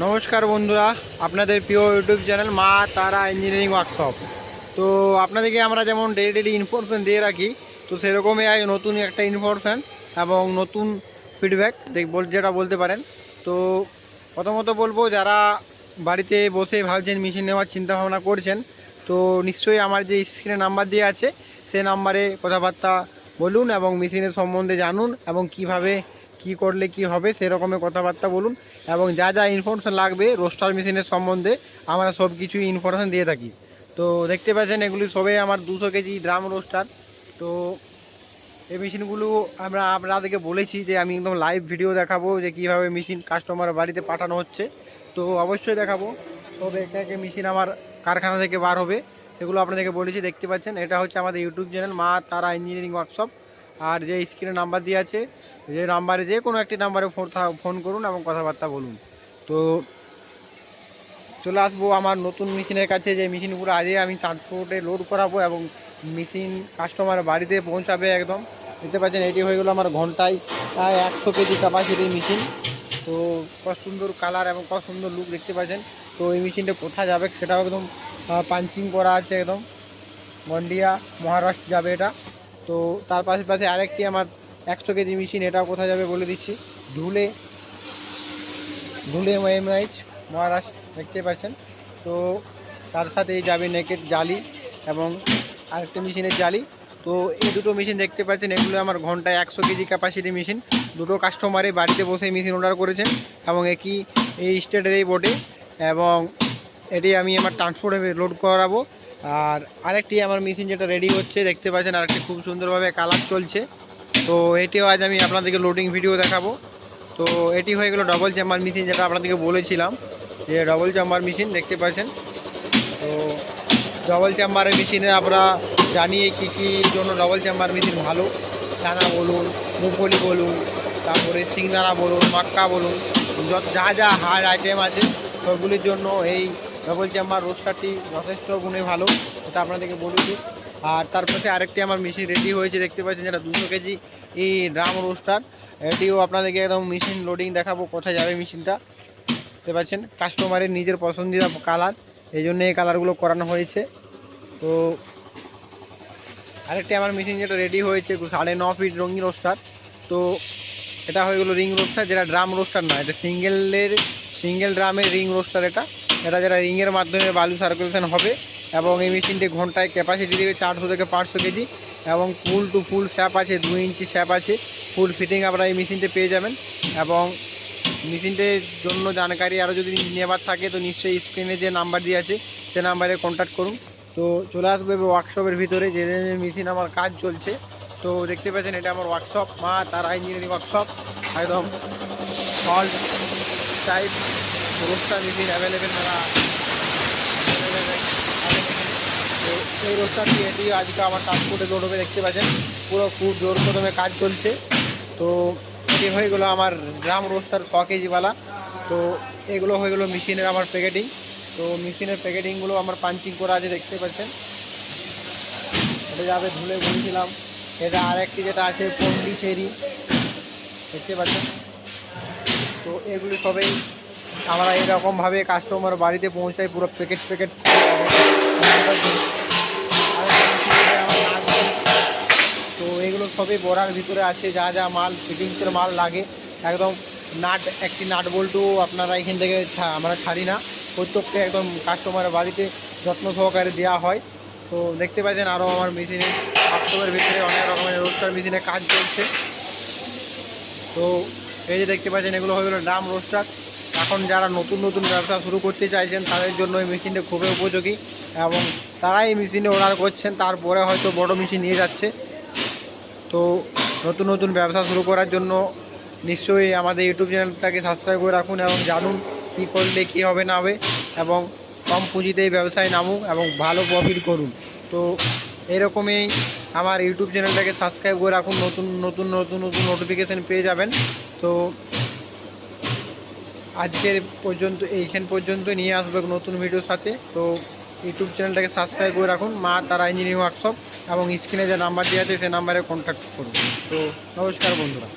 নমস্কার বন্ধুরা, আপনাদের প্রিয় ইউটিউব চ্যানেল মা তারা ইঞ্জিনিয়ারিং ওয়ার্কশপ। তো আপনাদেরকে আমরা যেমন ডেলি ডেলি ইনফরমেশন দিয়ে রাখি, তো সেরকমই আজ নতুন একটা ইনফরমেশন এবং নতুন ফিডব্যাক যেটা বলতে পারেন। তো প্রথমত বলব, যারা বাড়িতে বসে ভাবছেন মেশিন নেওয়ার চিন্তা ভাবনা করছেন, তো নিশ্চয়ই আমার যে স্ক্রিনে নাম্বার দিয়ে আছে সেই নাম্বারে কথাবার্তা বলুন এবং মেশিনের সম্বন্ধে জানুন এবং কীভাবে কি করলে কি হবে সেরকমের কথাবার্তা বলুন। এবং যা যা ইনফরমেশন লাগবে রোস্টার মেশিনের সম্বন্ধে আমরা সব কিছুই ইনফরমেশন দিয়ে থাকি। তো দেখতে পাচ্ছেন এগুলি সবে আমার দুশো কেজি ড্রাম রোস্টার তো এই মেশিনগুলো আমরা আপনাদেরকে বলেছি যে আমি একদম লাইভ ভিডিও দেখাবো যে কীভাবে মেশিন কাস্টমার বাড়িতে পাঠানো হচ্ছে। তো অবশ্যই দেখাবো। তবে একে একে মেশিন আমার কারখানা থেকে বার হবে। সেগুলো আপনাদেরকে বলেছি, দেখতে পাচ্ছেন। এটা হচ্ছে আমাদের ইউটিউব চ্যানেল মা তারা ইঞ্জিনিয়ারিং ওয়ার্কশপ আর যে স্ক্রিনে নাম্বার দিয়ে আছে, যে নাম্বারে যে কোনো একটি নাম্বারে ফোন ফোন করুন এবং কথাবার্তা বলুন। তো চলে আসব আমার নতুন মেশিনের কাছে, যে মেশিনগুলো আজকে আমি ট্রান্সপোর্টে লোড করাবো এবং মেশিন কাস্টমার বাড়িতে পৌঁছাবে একদম। দেখতে পাচ্ছেন, এটি হয়ে গেলো আমার ঘন্টায় প্রায় একশো কেজি ক্যাপাসিটির মেশিন তো কত সুন্দর কালার এবং কত সুন্দর লুক দেখতে পাচ্ছেন। তো এই মেশিনটা কোথায় যাবে সেটাও একদম পাঞ্চিং করা আছে একদম। মন্ডিয়া মহারাষ্ট্র যাবে এটা। তো তার পাশে পাশে আরেকটি আমার একশো কেজি মেশিন, এটাও কোথায় যাবে বলে দিচ্ছি। ধুলে ধুলে এমআইচ মহারাষ্ট্র দেখতে পাচ্ছেন। তো তার সাথে যাবে নেকেট জালি এবং আরেকটি মেশিনের জালি। তো এই দুটো মেশিন দেখতে পাচ্ছেন, এগুলো আমার ঘন্টায় একশো কেজি ক্যাপাসিটি মেশিন। দুটো কাস্টমারে বাড়িতে বসে মেশিন অর্ডার করেছেন এবং একই এই স্টেটের এই বোর্ডে এবং এটি আমি আমার ট্রান্সপোর্টে লোড করাবো। আর আরেকটি আমার মেশিন যেটা রেডি হচ্ছে, দেখতে পাচ্ছেন আরেকটি খুব সুন্দরভাবে কালার চলছে। তো এটিও আজ আমি আপনাদেরকে লোডিং ভিডিও দেখাবো। তো এটি হয়ে গেলো ডবল চেম্বার মেশিন যেটা আপনাদেরকে বলেছিলাম, যে ডবল চেম্বার মেশিন দেখতে পাচ্ছেন? তো ডবল চেম্বারের মেশিনে আমরা জানি কী কী জন্য ডবল চেম্বার মেশিন ভালো। ছানা বলুন মুফলি বলুন, তারপরে সিংদানা বলুন, মাক্কা বলুন, যত যা যা হার্ড আইটেম আছে, সবগুলির জন্য এই ডবল আমার রোস্টারটি যথেষ্ট গুণে ভালো, এটা আপনাদেরকে বলেছি আর তার পাশে আরেকটি আমার মেশিন রেডি হয়েছে, দেখতে পাচ্ছেন যেটা দুশো কেজি এই ড্রাম রোস্টার। এটিও আপনাদেরকে একদম মেশিন লোডিং দেখাবো, কোথায় যাবে মেশিনটা দেখতে পাচ্ছেন কাস্টমারের নিজের পছন্দিদা কালার এই জন্য এই কালারগুলো করানো হয়েছে। তো আরেকটি আমার মেশিন যেটা রেডি হয়েছে, সাড়ে ন ফিট রঙিন রোস্টার। তো এটা হয়ে গেলো রিং রোস্টার যেটা ড্রাম রোস্টার না, এটা সিঙ্গেলের সিঙ্গেল ড্রামের রিং রোস্টার এটা। এটা যেটা রিংয়ের মাধ্যমে বালু সার্কুলেশন হবে এবং এই মেশিনটি ঘন্টায় ক্যাপাসিটি দেবে চারশো থেকে পাঁচশো কেজি এবং ফুল টু ফুল স্যাপ আছে দু ইঞ্চি স্যাপ আছে ফুল ফিটিং আপনারা এই মেশিনটি পেয়ে যাবেন এবং মেশিনটির জন্য জানকারি আরও যদি নেবার থাকে তো নিশ্চয়ই স্ক্রিনে যে নাম্বার দিয়ে আছে সে নাম্বারে কন্ট্যাক্ট করুন। তো চলে আসবে ওয়ার্কশপের ভিতরে, যে মেশিন আমার কাজ চলছে। তো দেখতে পাচ্ছেন এটা আমার workshop Maa Tara engineering workshop একদম all type roaster machine available মেলা তো এই রোস্টারটি এটি আজকে আমার ট্রান্সপোর্টে লোড হবে দেখতে পাচ্ছেন? পুরো খুব জোর কদমে কাজ চলছে। তো এটি হয়ে গেলো আমার গ্রাম রোস্টার ছ কেজিওয়ালা তো এগুলো হয়ে গেলো মেশিনের আমার প্যাকেটিং তো মেশিনের প্যাকেটিংগুলো আমার পাঞ্চিং করা আছে, দেখতে পাচ্ছেন? এটা যাবে ধুলে বলেছিলাম। এটা আরেকটি যেটা আছে, পন্ডিচেরি। দেখতে পাচ্ছেন? তো এগুলি সবাই আমরা এরকমভাবে কাস্টমার বাড়িতে পৌঁছাই, পুরো প্যাকেট প্যাকেট তো এগুলো সবই বড়ার ভিতরে আছে, যা যা মাল ফিটিংসের মাল লাগে। একদম নাট, একটি নাট বল্টু আপনারা এখান থেকে আমরা ছাড়ি না। প্রত্যেকটা একদম কাস্টমার বাড়িতে যত্ন সহকারে দেওয়া হয়। তো দেখতে পাচ্ছেন আরও আমার মেশিনে বাস্তবের ভিতরে অনেক রকমের রোস্টার মেশিনে কাজ চলছে। তো এই যে দেখতে পাচ্ছেন এগুলো হয়ে গেলো ড্রাম রোস্টার এখন যারা নতুন নতুন ব্যবসা শুরু করতে চাইছেন, তাদের জন্য এই মেশিনটা খুবই উপযোগী এবং তারা এই মেশিনে অর্ডার করছেন, তারপরে হয়তো বড় মেশিন নিয়ে যাচ্ছে। তো নতুন নতুন ব্যবসা শুরু করার জন্য নিশ্চয়ই আমাদের ইউটিউব চ্যানেলটাকে সাবস্ক্রাইব করে রাখুন এবং জানুন কী করলে কী হবে না হবে এবং কম পুঁজিতে ব্যবসায় নামুন এবং ভালো প্রফিট করুন। তো এরকমই আমার ইউটিউব চ্যানেলটাকে সাবস্ক্রাইব করে রাখুন, নতুন নতুন নতুন নতুন নোটিফিকেশান পেয়ে যাবেন। তো আজকের পর্যন্ত এইখান পর্যন্ত নিয়ে আসবে নতুন ভিডিওর সাথে। তো ইউটিউব চ্যানেলটাকে সাবস্ক্রাইব করে রাখুন মা তারা ইঞ্জিনিয়ারিং ওয়ার্কশপ এবং স্ক্রিনে যে নাম্বার দেওয়া আছে সেই নাম্বারে কন্ট্যাক্ট করুন। তো নমস্কার বন্ধুরা।